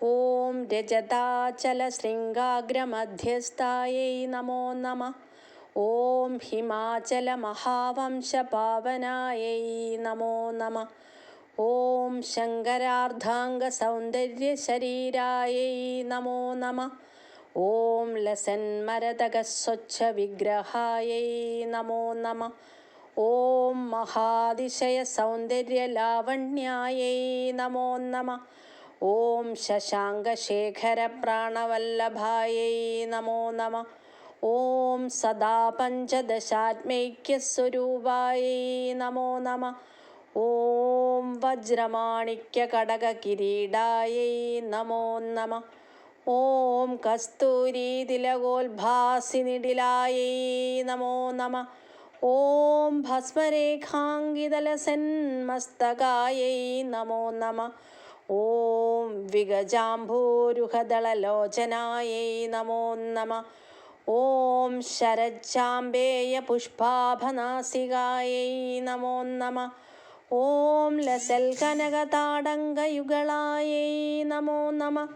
ഓം രജതാചലശൃംഗാഗ്രമധ്യസ്ഥായൈ നമോ നമ ഓം ഹിമാചലമഹാവംശപാവനായൈ നമോ നമ ഓം ശങ്കരാർദ്ധാംഗസൗന്ദര്യശരീരായൈ നമോ നമ ഓം ലസന്മരതകസ്വച്ഛവിഗ്രഹായൈ നമോ നമ ഓം മഹാതിശയസൗന്ദര്യലാവണ്യായൈ നമോ നമ ഓം ശശാങ്കശേഖരപ്രാണവല്ലഭായൈ നമോ നമ. ഓം സദാ പഞ്ചദശാത്മൈക്യസ്വരൂപായൈ നമോ നമ. ഓം വജ്രമാണിക്യകടകകിരീടായൈ നമോ നമ. ഓം കസ്തൂരീതിലകോത്ഭാസിനിടിലായൈ നമോ നമ. ഓം ഭസ്മരേഖാങ്കിതലസന്മസ്തകായൈ നമോ നമ. ഓം വിഗജാംഭൂരുഹദളലോചനായൈ നമോ നമ. ഓം ശരജാംബേയ പുഷ്പാഭനാസികായൈ നമോ നമ. ഓം ലസൽകനകതാടങ്കയുഗളായൈ നമോ നമ.